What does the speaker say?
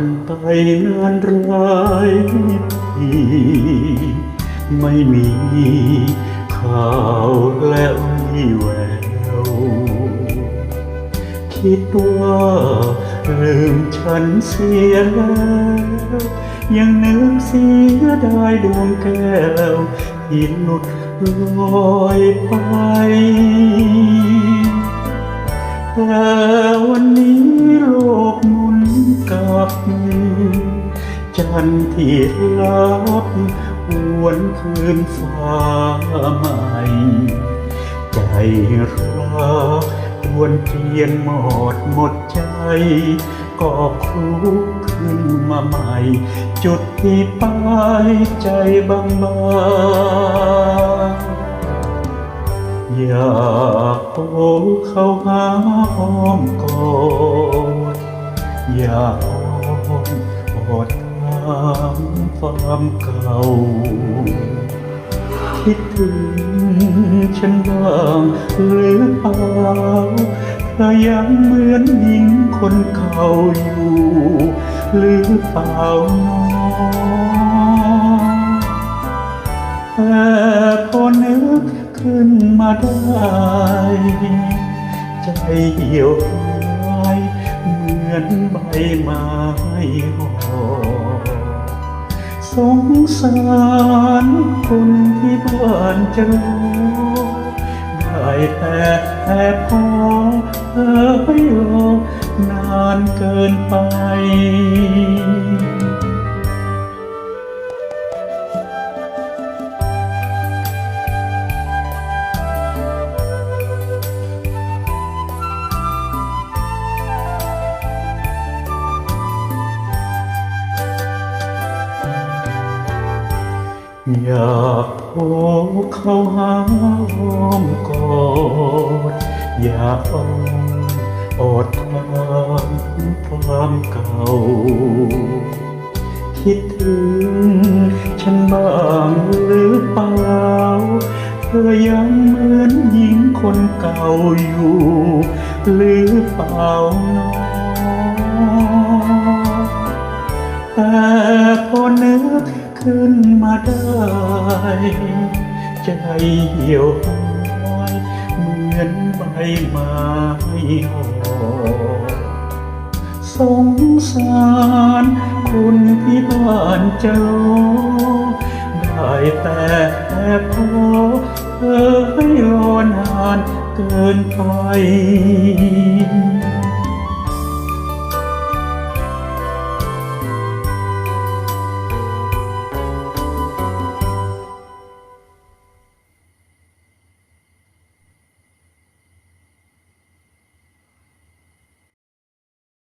กันไปนานหลายปีไม่มีข่าวและวิแวว คิดว่าลืมฉันเสียแล้วยังนึกเสียดายดวงแก้วที่หลุดลอยไป จันทร์ที่ลับหวนคืนฟ้าใหม่ใจรักทวนเทียนหมดหมดใจ ก็คลุกขึ้นมาใหม่ จุดที่ปลายใจบางบางอยากโอ้เข้าหาอ้อมกอดอยากอ้อมอดามความเก่า คิดถึงฉันบ้างหรือเปล่าเธอยังเหมือนหญิงคนเก่าอยู่ หรือเปล่าน้องแต่พอนึกขึ้นมาได้ ใจเหี่ยวหายเหมือนใบไม้ห่อ งสารคนที่บ้านเจอได้แต่แอบพอเธอไปรอนานเกินไป อยากโผเข้าหาอ้อมกอดอยากอ้อมอดทานความเก่า คิดถึงฉันบ้างหรือเปล่า เธอยังเหมือนหญิงคนเก่าอยู่ หรือเปล่าน้อแต่พอนึก ขึ้นมาได้ ใจเหี่ยวหายเหมือนใบไม้ห่อสงสารคนที่บ้านเจ้า ได้แต่แอบพอเธอให้รอนานเกินไป